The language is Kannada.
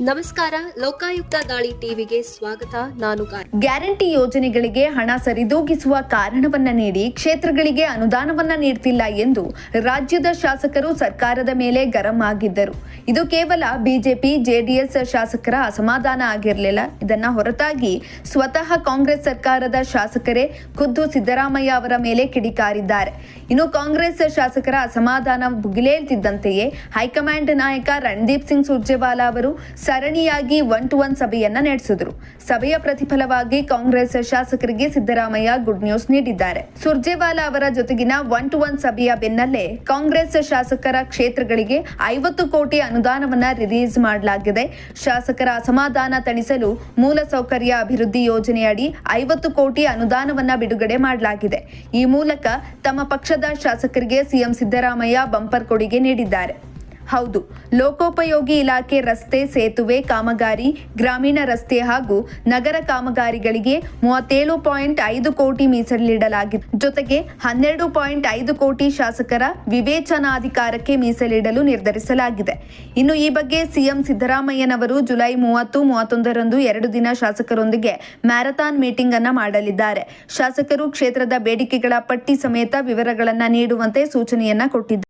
ನಮಸ್ಕಾರ, ಲೋಕಾಯುಕ್ತ ದಾಳಿ ಟಿವಿಗೆ ಸ್ವಾಗತ. ನಾನು ಗ್ಯಾರಂಟಿ ಯೋಜನೆಗಳಿಗೆ ಹಣ ಸರಿದೂಗಿಸುವ ಕಾರಣವನ್ನ ನೀಡಿ ಕ್ಷೇತ್ರಗಳಿಗೆ ಅನುದಾನವನ್ನ ನೀಡ್ತಿಲ್ಲ ಎಂದು ರಾಜ್ಯದ ಶಾಸಕರು ಸರ್ಕಾರದ ಮೇಲೆ ಗರಂ ಆಗಿದ್ದರು. ಇದು ಕೇವಲ ಬಿಜೆಪಿ, ಜೆಡಿಎಸ್ ಶಾಸಕರ ಅಸಮಾಧಾನ ಆಗಿರಲಿಲ್ಲ. ಇದನ್ನ ಹೊರತಾಗಿ ಸ್ವತಃ ಕಾಂಗ್ರೆಸ್ ಸರ್ಕಾರದ ಶಾಸಕರೇ ಖುದ್ದು ಸಿದ್ದರಾಮಯ್ಯ ಅವರ ಮೇಲೆ ಕಿಡಿಕಾರಿದ್ದಾರೆ. ಇನ್ನು ಕಾಂಗ್ರೆಸ್ ಶಾಸಕರ ಅಸಮಾಧಾನ ಭುಗಿಲೇಳ್ತಿದ್ದಂತೆಯೇ ಹೈಕಮಾಂಡ್ ನಾಯಕ ರಣದೀಪ್ ಸಿಂಗ್ ಸುರ್ಜೇವಾಲಾ ಅವರು ಸರಣಿಯಾಗಿ ಒನ್ ಟು ಒನ್ ಸಭೆಯನ್ನ ನಡೆಸಿದರು. ಸಭೆಯ ಪ್ರತಿಫಲವಾಗಿ ಕಾಂಗ್ರೆಸ್ ಶಾಸಕರಿಗೆ ಸಿದ್ದರಾಮಯ್ಯ ಗುಡ್ ನ್ಯೂಸ್ ನೀಡಿದ್ದಾರೆ. ಸುರ್ಜೇವಾಲಾ ಅವರ ಜೊತೆಗಿನ ಒನ್ ಟು ಒನ್ ಸಭೆಯ ಬೆನ್ನಲ್ಲೇ ಕಾಂಗ್ರೆಸ್ ಶಾಸಕರ ಕ್ಷೇತ್ರಗಳಿಗೆ ಐವತ್ತು ಕೋಟಿ ಅನುದಾನವನ್ನ ರಿಲೀಸ್ ಮಾಡಲಾಗಿದೆ. ಶಾಸಕರ ಅಸಮಾಧಾನ ತಣಿಸಲು ಮೂಲಸೌಕರ್ಯ ಅಭಿವೃದ್ಧಿ ಯೋಜನೆಯಡಿ ಐವತ್ತು ಕೋಟಿ ಅನುದಾನವನ್ನ ಬಿಡುಗಡೆ ಮಾಡಲಾಗಿದೆ. ಈ ಮೂಲಕ ತಮ್ಮ ಪಕ್ಷದ ಶಾಸಕರಿಗೆ ಸಿಎಂ ಸಿದ್ದರಾಮಯ್ಯ ಬಂಪರ್ ಕೊಡುಗೆ ನೀಡಿದ್ದಾರೆ. ಹೌದು, ಲೋಕೋಪಯೋಗಿ ಇಲಾಖೆ ರಸ್ತೆ ಸೇತುವೆ ಕಾಮಗಾರಿ, ಗ್ರಾಮೀಣ ರಸ್ತೆ ಹಾಗೂ ನಗರ ಕಾಮಗಾರಿಗಳಿಗೆ ಮೂವತ್ತೇಳು ಪಾಯಿಂಟ್ ಐದು ಕೋಟಿ ಮೀಸಲಿಡಲಾಗಿದೆ. ಜೊತೆಗೆ ಹನ್ನೆರಡು ಪಾಯಿಂಟ್ ಐದು ಕೋಟಿ ಶಾಸಕರ ವಿವೇಚನಾಧಿಕಾರಕ್ಕೆ ಮೀಸಲಿಡಲು ನಿರ್ಧರಿಸಲಾಗಿದೆ. ಇನ್ನು ಈ ಬಗ್ಗೆ ಸಿಎಂ ಸಿದ್ದರಾಮಯ್ಯನವರು ಜುಲೈ ಮೂವತ್ತು, ಮೂವತ್ತೊಂದರಂದು ಎರಡು ದಿನ ಶಾಸಕರೊಂದಿಗೆ ಮ್ಯಾರಥಾನ್ ಮೀಟಿಂಗ್ ಅನ್ನು ಮಾಡಲಿದ್ದಾರೆ. ಶಾಸಕರು ಕ್ಷೇತ್ರದ ಬೇಡಿಕೆಗಳ ಪಟ್ಟಿ ಸಮೇತ ವಿವರಗಳನ್ನು ನೀಡುವಂತೆ ಸೂಚನೆಯನ್ನ ಕೊಟ್ಟಿದ್ದಾರೆ.